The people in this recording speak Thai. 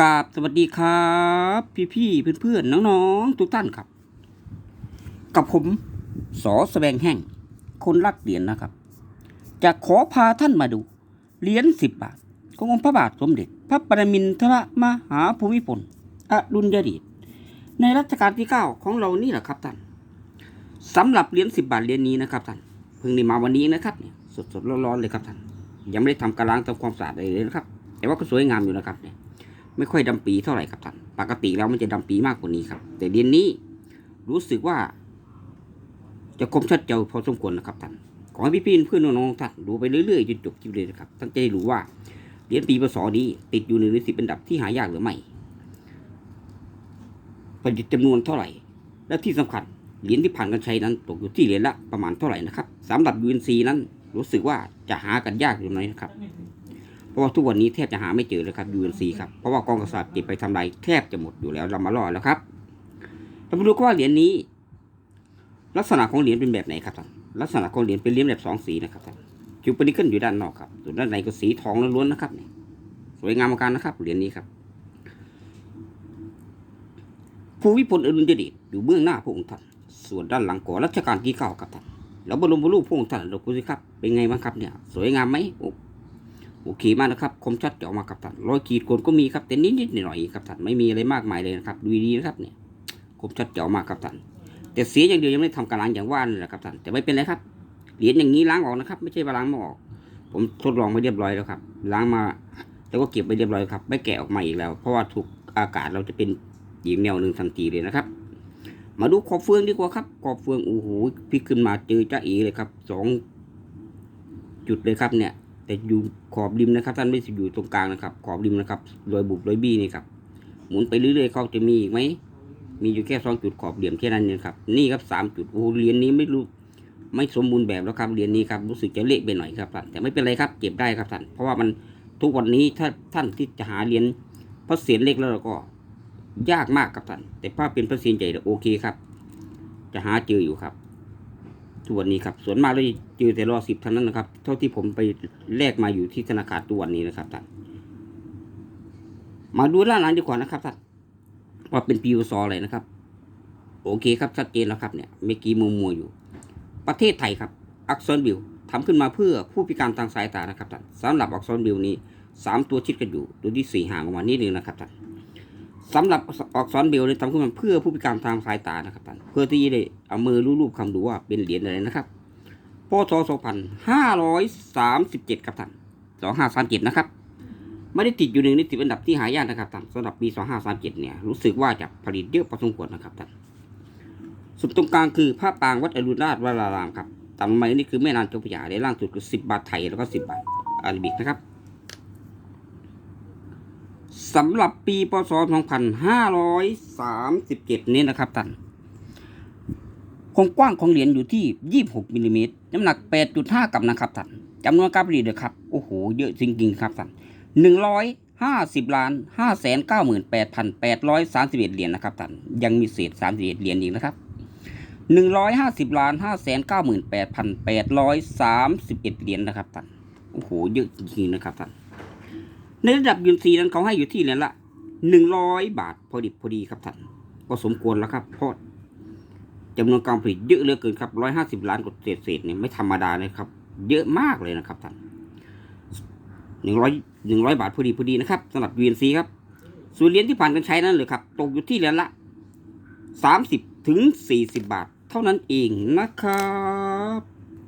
กราบสวัสดีครับ พี่พี่เพื่อนเพื่อนน้องๆ ทุกท่านครับ กับผมสอแสวงแห่ง คนรักเหรียญนะครับ จะขอพาท่านมาดูเหรียญสิบบาท ขององค์พระบาทสมเด็จ พระปรมินทรมหาภูมิพลอดุลยเดชในรัชกาลที่เก้าของเรานี่แหละครับท่านสำหรับเหรียญสิบบาทเหรียญนี้นะครับท่านเพิ่งได้มาวันนี้นะครับเนี่ยสดๆร้อนๆเลยครับท่านยังไม่ได้ทำการล้างทำความสะอาดอะไรเลยนะครับ แต่ว่าก็สวยงามอยู่นะครับเนี่ย ไม่ค่อยดำปีเท่าไหร่ครับท่านปกติแล้วมันจะดำปีมากกว่านี้ครับ แต่เดือนนี้รู้สึกว่า จะคมชัดเจนพอสมควรนะครับท่านขอให้พี่ๆเพื่อนน้องๆท่านดูไปเรื่อยๆจนจบคลิปเลยนะครับท่านจะได้รู้ว่าเหรียญปีพศนี้ ติดอยู่หนึ่งในสิบอันดับที่หายากหรือไม่ผลิตจำนวนเท่าไหร่ และที่สำคัญเหรียญที่ผ่านการใช้นั้น ตกอยู่ที่เหรียญละประมาณเท่าไหร่นะครับสำหรับ UNC นั้นรู้สึกว่าจะหากันยากอยู่ไหมนะครับ ราะว่าทุกวันนี้แทบจะหาไม่เจอเลยครับ UNC ครับเพราะว่ากองกษัตริย์เก็บไปทำลายแทบจะหมดอยู่แล้วเรามารอแล้วครับเรามาดูว่าเหรียญนี้ ลักษณะของเหรียญเป็นแบบไหนครับท่านลักษณะของเหรียญเป็นเหรียญแบบสองสีนะครับท่านคิวปนิเกิลอยู่ด้านนอกครับส่วนด้านในก็สีทองล้วนๆนะครับนี่สวยงามมากนะครับเหรียญนี้ครับภูวิพลอดุลยเดชอยู่เบื้องหน้าพระองค์ท่านส่วนด้านหลังก่อรัชกาลที่เก้าครับท่านแล้วบรมรูปพระองค์ท่านเราดูสิครับ เป็นไงบ้างครับเนี่ย สวยงามไหม โอเคมากนะครับคมชัดเจาะมาครับท่านรอยขีดโกนก็มีครับแต่นิดๆหน่อยๆครับท่านไม่มีอะไรมากมายเลยนะครับดูดีๆนะครับเนี่ยคมชัดเจาะมากครับท่านแต่เสียอย่างเดียวยังไม่ได้ทำการล้างอย่างว่านี่แหละครับท่านแต่ไม่เป็นไรครับเหรียญอย่างนี้ล้างออกนะครับ ไม่ใช่ว่าล้างไม่ออก ผมทดลองไปเรียบร้อยแล้วครับ ล้างมาแล้วก็เก็บไปเรียบร้อยครับ ไม่แกะออกมาอีกแล้ว เพราะว่าถูกอากาศเราจะเป็นอีกแนวหนึ่งทันทีเลยนะครับ มาดูขอบเฟืองดีกว่าครับ ขอบเฟืองโอ้โหพลิกขึ้นมาเจอจ้าเอเลยครับสองจุดเลยครับเนี่ย แต่อยู่ขอบริมนะครับ ท่านไม่ได้อยู่ตรงกลางนะครับ ขอบริมนะครับรอยบุบรอยบี้นี่ครับหมุนไปเรื่อยๆเขาจะมีอีกไหมมีอยู่แค่สองจุดขอบเหลี่ยมแค่นั้นเองครับนี่ครับสามจุดโอ้เหรียญนี้ไม่รู้ไม่สมบูรณ์แบบแล้วครับเหรียญนี้ครับรู้สึกจะเละไปหน่อยครับท่านแต่ไม่เป็นไรครับเก็บได้ครับท่านเพราะว่ามันทุกวันนี้ถ้าท่านที่จะหาเหรียญพระเศียรเล็กแล้วเราก็ ยากมากครับท่านแต่ถ้าเป็นพระเศียรใหญ่โอเคครับ จะหาเจออยู่ครับ ทุกวันนี้ครับส่วนมากเราจะเจอแต่รอสิบเท่านั้นนะครับ เท่าที่ผมไปแลกมาอยู่ที่ธนาคารตัววันนี้นะครับท่านมาดูด้านหลังดีกว่านะครับท่านว่าเป็นปีซออะไรนะครับ โอเคครับชัดเจนแล้วครับเนี่ยเมื่อกี้มัวมัวอยู่ ประเทศไทยครับ อักษรบิลทำขึ้นมาเพื่อผู้พิการทางสายตานะครับท่านสำหรับอักษรบิลนี้สามตัวชิดกันอยู่ตัวที่สี่ห่างออกมานิดนึงนะครับท่าน สำหรับอักษรบิลเนี่ยทำขึ้นมาเพื่อผู้พิการทางสายตานะครับท่านเพื่อที่จะได้เอามือรูปๆคำดูว่าเป็นเหรียญอะไรนะครับพศ2537 ครับท่าน2537 นะครับ ไม่ได้ติดอยู่หนึ่งในสิบอันดับที่หายากนะครับท่านสำหรับปี2537 เนี่ย รู้สึกว่าจะผลิตเยอะพอสมควรนะครับท่านสุดตรงกลางคือพระปางวัดอรุณราชวรารามครับต่ำลงมานี่คือแม่นานเจ้าพระยาในล่างสุดคือ 10 บาทไทยแล้วก็ 10 บาทอาราบิกนะครับ สำหรับปีพศ 2537 นี้นะครับท่านความกว้างของเหรียญอยู่ที่ 26มิลลิเมตรน้ำหนัก 8.5 กรัมนะครับท่านจำนวนการผลิตเลยครับ โอ้โห เยอะจริงๆครับท่าน150ล้าน598,831 เหรียญนะครับท่านยังมีเศษ 31 เหรียญอีกนะครับ150ล้าน598,831 เหรียญนะครับท่านโอ้โห เยอะจริงๆนะครับท่าน ในระดับยูนซีนั้นเขาให้อยู่ที่เหรียญละ100บาทพอดิบพอดีครับท่านก็สมควรแล้วครับเพราะจำนวนการผลิตเยอะเหลือเกินครับร้อยห้าสิบล้านกว่าเศษเศษเนี่ยไม่ธรรมดาเลยครับ เยอะมากเลยนะครับท่านหนึ่งร้อยหนึ่งร้อยบาทพอดีพอดีนะครับสำหรับ VNC ครับส่วนเหรียญที่ผ่านการใช้นั้นเลยครับ ตกอยู่ที่เหรียญละสามสิบถึงสี่สิบบาท เท่านั้นเองนะครับ